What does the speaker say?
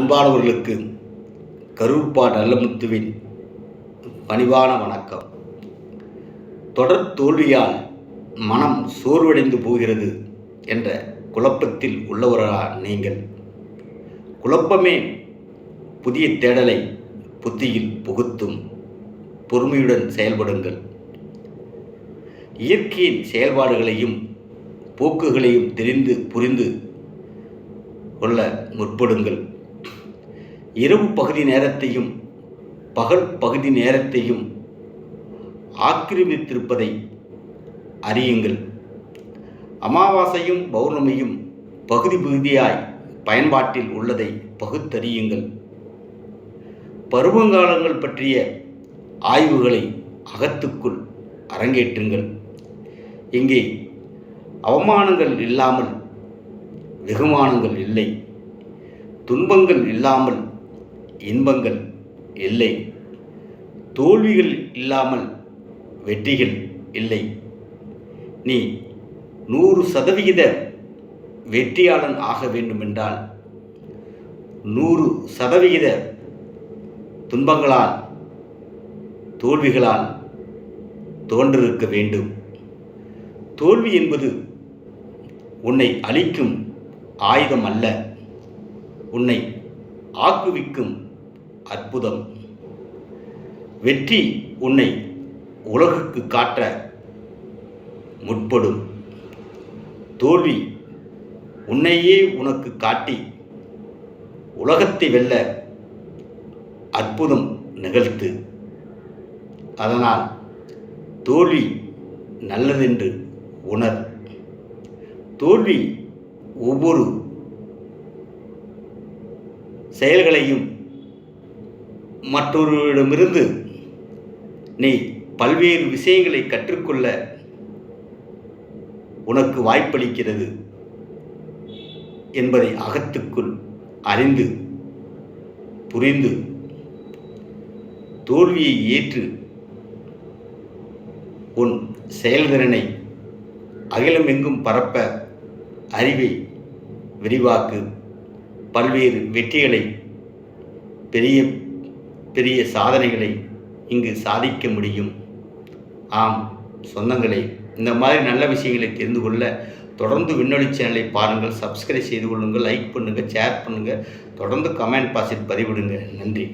அன்பானவர்களுக்கு கருப்பா நல்லமுத்துவின் பணிவான வணக்கம். தொடர் தோல்வியால் மனம் சோர்வடைந்து போகிறது என்ற குழப்பத்தில் உள்ளவரா நீங்கள்? குழப்பமே புதிய தேடலை புத்தியில் புகுத்தும் பொறுமையுடன் செயல்படுங்கள். இயற்கையின் செயல்பாடுகளையும் போக்குகளையும் தெரிந்து புரிந்து கொள்ள முற்படுங்கள். இரவு பகுதி நேரத்தையும் பகல் பகுதி நேரத்தையும் ஆக்கிரமித்திருப்பதை அறியுங்கள். அமாவாசையும் பௌர்ணமியும் பகுதி பகுதியாய் பயன்பாட்டில் உள்ளதை பகுத்தறியுங்கள். பருவங்காலங்கள் பற்றிய ஆய்வுகளை அகத்துக்குள் அரங்கேற்றுங்கள். இங்கே அவமானங்கள் இல்லாமல் வெகுமானங்கள் இல்லை. துன்பங்கள் இல்லாமல் இன்பங்கள் இல்லை. தோல்விகள் இல்லாமல் வெற்றிகள் இல்லை. நீ நூறு சதவிகித வெற்றியாளன் ஆக வேண்டுமென்றால் நூறு சதவிகித துன்பங்களால் தோல்விகளால் தோன்றிருக்க வேண்டும். தோல்வி என்பது உன்னை அழிக்கும் ஆயுதம் அல்ல. உன்னை ஆக்குவிக்கும் அற்புதம். வெற்றி உன்னை உலகுக்கு காட்ட முற்படும். தோல்வி உன்னையே உனக்கு காட்டி உலகத்தை வெல்ல அற்புதம் நிகழ்த்து. அதனால் தோல்வி நல்லதென்று உணர். தோல்வி ஒவ்வொரு செயல்களையும் மற்றொருவரிடமிருந்து நீ பல்வேறு விஷயங்களை கற்றுக்கொள்ள உனக்கு வாய்ப்பளிக்கிறது என்பதை அகத்துக்குள் அறிந்து புரிந்து தோல்வியை ஏற்று உன் செயல்திறனை அகிலமெங்கும் பரப்ப அறிவை விரிவாக்கு. பல்வேறு வெற்றிகளை பெரிய பெரிய சாதனைகளை இங்கு சாதிக்க முடியும். ஆம் சொந்தங்களே இந்த மாதிரி நல்ல விஷயங்களை தெரிந்து கொள்ள தொடர்ந்து விண்ணொலி சேனலை பாருங்கள் சப்ஸ்கிரைப் செய்து கொள்ளுங்கள் லைக் பண்ணுங்கள் ஷேர் பண்ணுங்கள் தொடர்ந்து கமெண்ட் பாசிட் பதிவிடுங்க. நன்றி.